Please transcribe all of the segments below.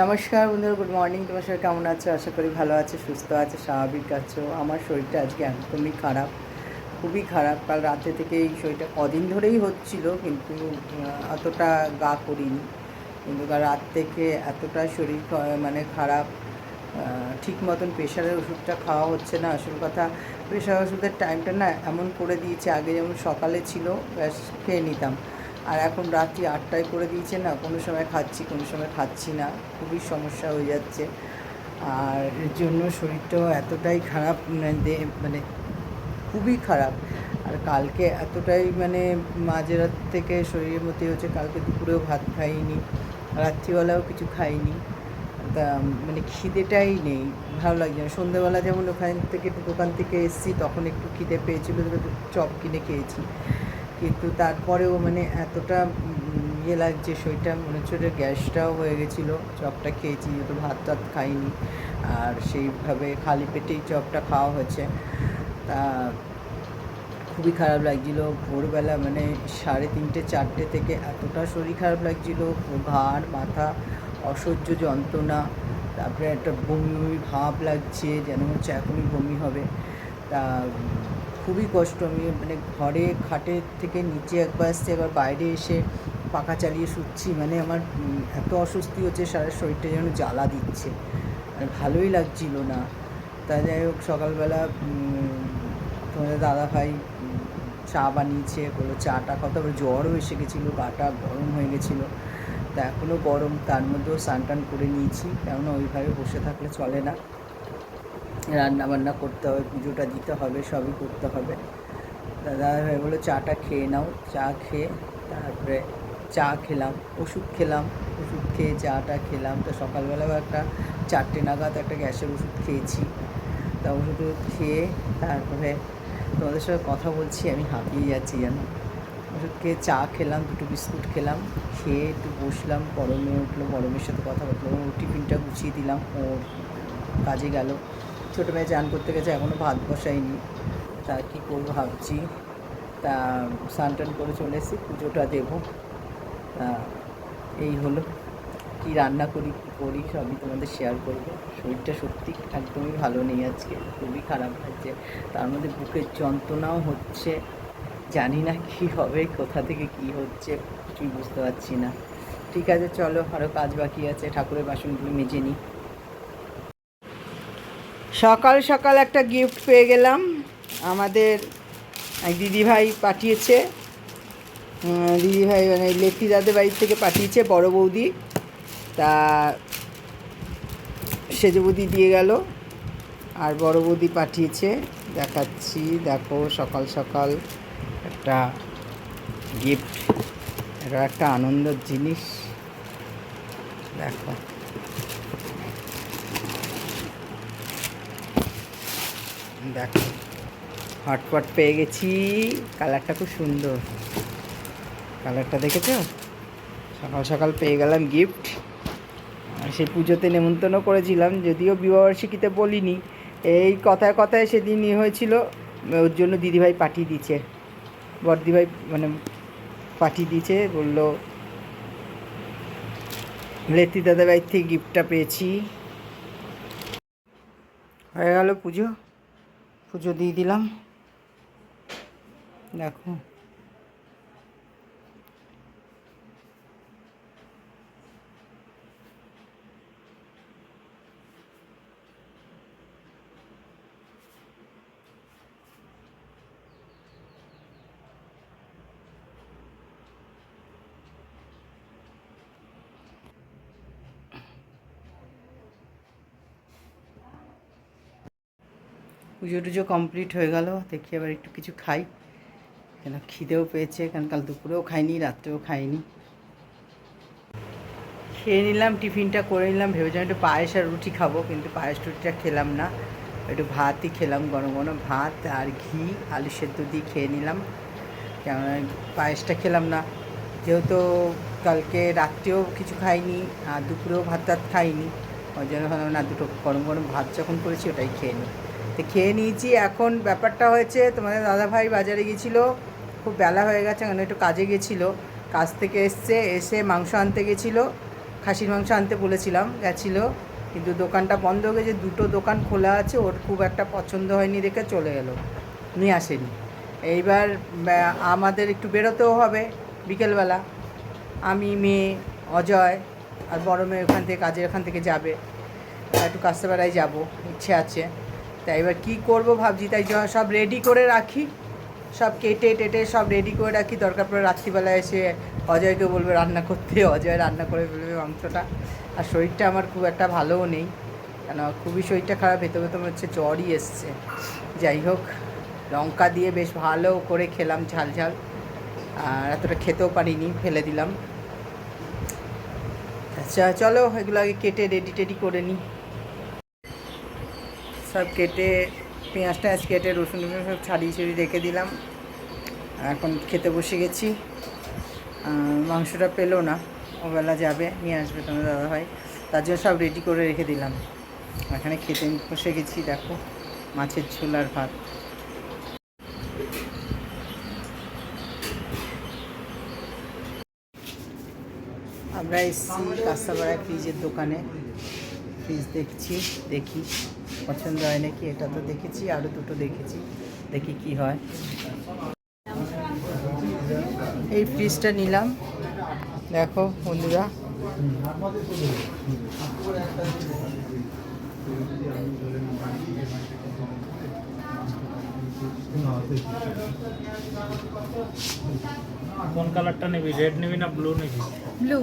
নমস্কার বন্ধুরা good morning তোমার সবাই কেমন আছো? আশা করি ভালো আছে, সুস্থ আছে, স্বাভাবিক আছো। আমার শরীরটা আজকে একদমই খারাপ, খুবই খারাপ। কাল রাতে থেকে এই শরীরটা কদিন ধরেই হচ্ছিল, কিন্তু অতটা গা করিনি। কিন্তু কাল রাত থেকে এতটা শরীর মানে খারাপ ঠিক মতন প্রেশারের ওষুধটা খাওয়া হচ্ছে না। আসল কথা, প্রেশার ওষুধের টাইমটা না এমন করে দিয়েছে, আগে যেমন সকালে ছিল, ব্যাস খেয়ে নিতাম। আর এখন রাত্রি আটটায় করে দিয়েছে না, কোনো সময় খাচ্ছি, কোনো সময় খাচ্ছি না, খুবই সমস্যা হয়ে যাচ্ছে। আর এর জন্য শরীরটাও এতটাই খারাপ মানে মানে খুবই খারাপ। আর কালকে এতটাই মানে মাঝরাত থেকে শরীরের মধ্যে হচ্ছে কালকে দুপুরেও ভাত খাইনি, রাত্রিবেলাও কিছু খাইনি। তা মানে খিদেটাই নেই, ভালো লাগছে না। সন্ধ্যেবেলা যেমন ওখান থেকে, দোকান থেকে এসেছি, তখন একটু খিদে পেয়েছিল চপ কিনে খেয়েছি। কিন্তু তারপরেও মানে এতটা ইয়ে লাগছে শরীরটা মনে হচ্ছে ওটা গ্যাসটাও হয়ে গেছিল, চপটা খেয়েছি, যেহেতু ভাত টাত খাইনি, আর সেইভাবে খালি পেটেই চপটা খাওয়া হয়েছে। তা খুবই খারাপ লাগছিল, ভোরবেলা মানে সাড়ে তিনটে, চারটে থেকে এতটা শরীর খারাপ লাগছিল ঘাড়, মাথা, অসহ্য যন্ত্রণা, তারপরে একটা বমি বমি ভাব লাগছে, যেন হচ্ছে এখনই বমি হবে। তা খুবই কষ্ট। আমি মানে ঘরে খাটের থেকে নিচে একবার আসছি একবার বাইরে এসে পাখা চালিয়ে শুচ্ছি। মানে আমার এত অস্বস্তি হচ্ছে, সারা শরীরটা যেন জ্বালা দিচ্ছে। মানে ভালোই লাগছিল না। তা যাই হোক, সকালবেলা তোমাদের দাদা ভাই চা বানিয়েছে, বলল চাটা তারপরে জ্বরও এসে গেছিল, গাটা গরম হয়ে গেছিল। তা এখনও গরম, তার মধ্যেও স্নান টান করে নিয়েছি। কেননা ওইভাবে বসে থাকলে চলে না। রান্না বান্না করতে হবে, পুজোটা দিতে হবে, সবই করতে হবে। দাদা ভাই বলল, চাটা খেয়ে নাও। চা খেয়ে তারপরে চা খেলাম, ওষুধ খেলাম, ওষুধ খেয়ে চাটা খেলাম। তো সকালবেলাও একটা চারটে নাগাদ একটা গ্যাসের ওষুধ খেয়েছি। তা ওষুধ খেয়ে তারপরে তোমাদের সঙ্গে কথা বলছি, আমি হাঁপিয়ে যাচ্ছি যেন। ওষুধ খেয়ে চা খেলাম, দুটো বিস্কুট খেলাম, খেয়ে একটু বসলাম, গরমে উঠল, গরমের সাথে কথা বলল ও টিফিনটা গুছিয়ে দিলাম, ওর কাজে গেল। ছোটো মেয়ে চান করতে গেছে এখনও ভাত বসাইনি তা কী করব ভাবছি। তা স্নান টান করে চলে এসেছি, পুজোটা দেবো। তা এই হলো। কি রান্না করি, কী করি, সবই তোমাদের শেয়ার করব। শরীরটা সত্যি একদমই ভালো নেই আজকে, খুবই খারাপ লাগছে। তার মধ্যে বুকের যন্ত্রণাও হচ্ছে। জানি না কি হবে, কোথা থেকে কি হচ্ছে, কিছুই বুঝতে পারছি না। ঠিক আছে, চলো আরও কাজ বাকি আছে। ঠাকুরের বাসনগুলো মেজে নিই। সকাল সকাল একটা গিফট পেয়ে গেলাম। আমাদের দিদিভাই পাঠিয়েছে। দিদিভাই মানে লেখি দাদের বাড়ির থেকে পাঠিয়েছে, বড় বৌদি। তা সেজে বৌদি দিয়ে গেল। আর বড় বৌদি পাঠিয়েছে। দেখাচ্ছি, দেখো, সকাল সকাল একটা গিফট এটা একটা আনন্দের জিনিস। দেখো। দেখো হটপট পেয়ে গেছি। কালারটা খুব সুন্দর। কালারটা দেখেছ? সকাল সকাল পেয়ে গেলাম গিফট আর সেই পুজোতে নেমন্তন্ন করেছিলাম, যদিও বিবাহবার্ষিকীতে বলিনি। এই কথায় কথায় সেদিন ইয়ে হয়েছিল, ওর জন্য দিদিভাই পাঠিয়ে দিয়েছে। বড়দিভাই মানে পাঠিয়ে দিয়েছে, বলল, লেতি দাদা বাড়ির থেকে গিফটটা পেয়েছি। হয়ে গেল পুজো। পুজো দিয়ে দিলাম। দেখো। পুজো টুজো কমপ্লিট হয়ে গেল, দেখি আবার একটু কিছু খাই। কেন খিদেও পেয়েছে কারণ কাল দুপুরেও খাইনি, রাত্রেও খাইনি। খেয়ে নিলাম, টিফিনটা করে নিলাম, ভেবেছিলাম একটু পায়েস আর রুটি খাব, কিন্তু পায়েস রুটিটা খেলাম না। একটু ভাতই খেলাম, গরম গরম ভাত আর ঘি, আলু সেদ্ধ দিয়ে খেয়ে নিলাম। কেননা পায়েসটা খেলাম না। যেহেতু কালকে রাত্রেও কিছু খাইনি, আর দুপুরেও ভাত টাত খাইনি, ওই জন্য ভাবলাম না, দুটো গরম গরম ভাত যখন করেছি ওটাই খেয়ে নিই। তো খেয়ে নিয়েছি। এখন ব্যাপারটা হয়েছে, তোমাদের দাদাভাই বাজারে গেছিল খুব বেলা হয়ে গেছে কারণ একটু কাজে গেছিল কাজ থেকে এসছে, এসে মাংস আনতে গেছিল খাসির মাংস আনতে বলেছিলাম, গেছিল। কিন্তু দোকানটা বন্ধ হয়ে গেছে, দুটো দোকান খোলা আছে, ওর খুব একটা পছন্দ হয়নি দেখে চলে গেলো নিয়ে আসেনি। এইবার আমাদের একটু বেরোতেও হবে বিকেলবেলা। আমি, মেয়ে, অজয় আর বড় মেয়ে ওখান থেকে, কাজের ওখান থেকে যাবে। একটু কাস্তাপাড়ায় যাব, ইচ্ছে আছে। তাই এবার কী করব ভাবছি, তাই সব রেডি করে রাখি। সব কেটে টেটে সব রেডি করে রাখি। দরকার পড়ে রাত্রিবেলায় এসে অজয়কে বলবে রান্না করতে। অজয় রান্না করে ফেলবে মাংসটা আর শরীরটা আমার খুব একটা ভালোও নেই। কেন? খুবই শরীরটা খারাপ। ভেতর ভেতর হচ্ছে জ্বরই এসছে। যাই হোক, লঙ্কা দিয়ে বেশ ভালো করে খেলাম ঝাল ঝাল। আর এতটা খেতেও পারিনি, ফেলে দিলাম। আচ্ছা চলো, এগুলো আগে কেটে রেডি টেডি করে নিই। সব কেটে, পেঁয়াজ টেঁয়াজ কেটে, রসুন টসুন সব ছাড়িয়ে ছড়িয়ে রেখে দিলাম। এখন খেতে বসে গেছি। মাংসটা পেল না। ওবেলা যাবে, নিয়ে আসবে তোমার দাদা ভাই তার জন্য সব রেডি করে রেখে দিলাম। এখানে খেতে বসে গেছি, দেখো। মাছের ঝোল আর ভাত। আমরা এসেছি কাস্তাপাড়ায় ফ্রিজের দোকানে। ফ্রিজ দেখছি, দেখি। পছন্দ হয় নাকি এটা তো দেখেছি আরও দুটো দেখেছি দেখি কি হয়। এই ফ্রিজটা নিলাম। দেখো বন্ধুরা। কোন কালারটা নিবি? রেড নিবি না ব্লু নিবি? ব্লু।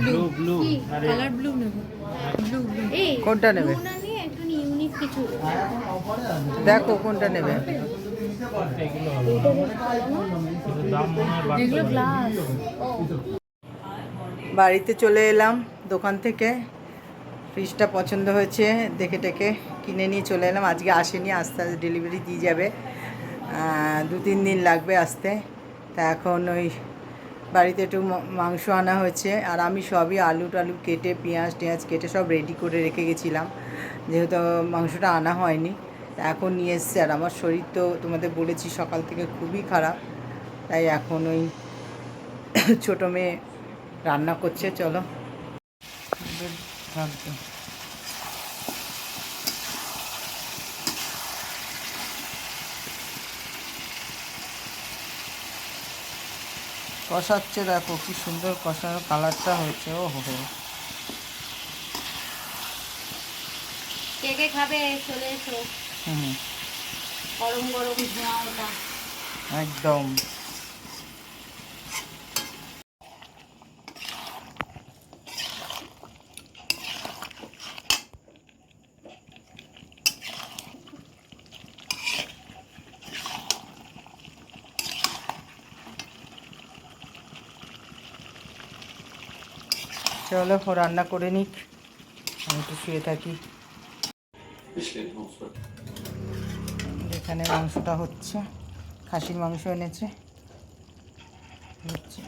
Blue blue. আরে। কালার ব্লু নেব? Blue blue. এই কোনটা নেবে? blue না নিয়ে একটু ইউনিক কিছু দেখো কোনটা নেবে। বাড়িতে চলে এলাম দোকান থেকে। ফ্রিজটা পছন্দ হয়েছে দেখে টেকে কিনে নিয়ে চলে এলাম। আজকে আসেনি আস্তে আস্তে ডেলিভারি দিয়ে যাবে। দু তিন দিন লাগবে আসতে। তা এখন ওই বাড়িতে একটু মাংস আনা হয়েছে, আর আমি সবই আলু টালু কেটে, পেঁয়াজ টেঁয়াজ কেটে সব রেডি করে রেখে গেছিলাম। যেহেতু মাংসটা আনা হয়নি এখন নিয়ে এসছে। আর আমার শরীর তো তোমাদের বলেছি, সকাল থেকে খুবই খারাপ। তাই এখন ওই ছোটো মেয়ে রান্না করছে, চলো। থাকবে কষাচ্ছে দেখো কি সুন্দর কষানোর কালারটা হয়েছে ও হো কে কে খাবে? চলে এসো। হুম। হুম, গরম গরম। ধোঁয়া ওটা একদম। চলো রান্না করে নিক। আমি একটু শুয়ে থাকি। এখানে মাংসটা হচ্ছে খাসির মাংস এনেছে। হচ্ছে।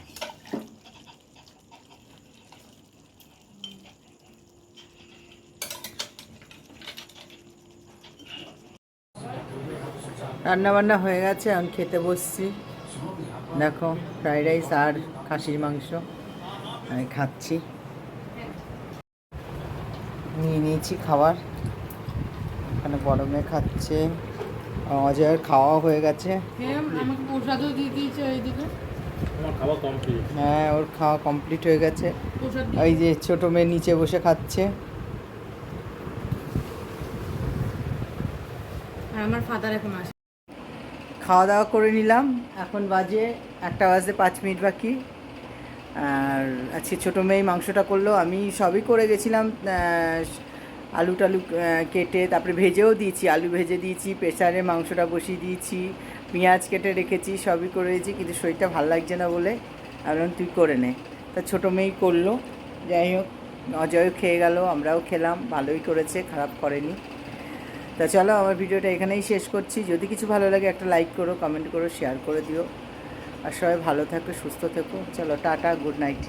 রান্না বান্না হয়ে গেছে এখন খেতে বসছি। দেখো ফ্রাইড রাইস আর খাসির মাংস আমি খাচ্ছি। নিয়ে নিয়েছি খাবার। এখানে গরমে খাচ্ছে। অজয়ের খাওয়া হয়ে গেছে। হ্যাঁ আমাকে প্রসাদও দিয়ে দিয়েছে ওইদিকে আমার খাওয়া কমপ্লিট হ্যাঁ ওর খাওয়া কমপ্লিট হয়ে গেছে। ওই যে ছোট মেয়ে নিচে বসে খাচ্ছে। আমার ফাদার এখন আসে। খাওয়া দাওয়া করে নিলাম। এখন বাজে একটা বাজে পাঁচ মিনিট বাকি। আর আজকে ছোটো মেয়ে মাংসটা করল, আমি সবই করে গেছিলাম আলু টালু কেটে, তারপরে ভেজেও দিয়েছি, আলু ভেজে দিয়েছি, প্রেসারে মাংসটা বসিয়ে দিয়েছি, পেঁয়াজ কেটে রেখেছি, সবই করে দিয়েছি, কিন্তু শরীরটা ভালো লাগছে না বলে আমি তুই করে নে। তা ছোটো মেয়েই করল, যাই হোক, অজয়ও খেয়ে গেল, আমরাও খেলাম, ভালোই করেছে, খারাপ করেনি। তা চলো, আমার ভিডিওটা এখানেই শেষ করছি, যদি কিছু ভালো লাগে একটা লাইক করো কমেন্ট করো শেয়ার করে দিও। আর সবাই ভালো থাকো সুস্থ থেকো। চলো টাটা গুড নাইট।